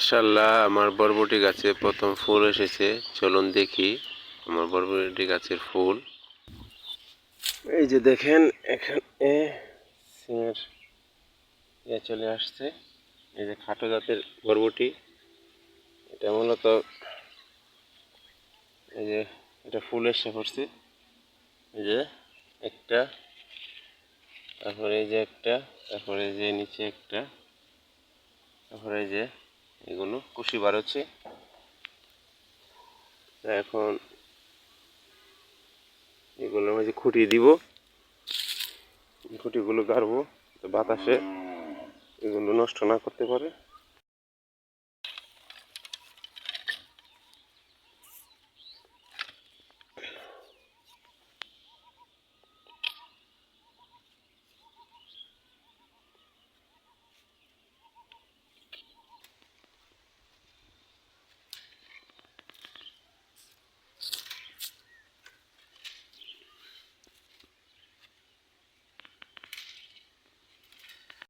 মাশাল্লাহ আমার বরবটি গাছে প্রথম ফুল এসেছে। চলুন দেখি আমার বরবটি গাছের ফুল। এই যে দেখেন, এখানে সিমের ইয়ে চলে আসছে। এই যে খাটো জাতের বরবটি। এটা মূলত এই যে এটা ফুল এসে পড়ছে। এই যে একটা, তারপরে এই যে একটা, তারপরে যে নিচে একটা, তারপরে এই যে এগুলো, কুশি বার হচ্ছে। এখন এগুলোর মাঝে খুঁটি দিব। খুঁটিগুলো গাড়বো বাতাসে এগুলো নষ্ট না করতে পারে।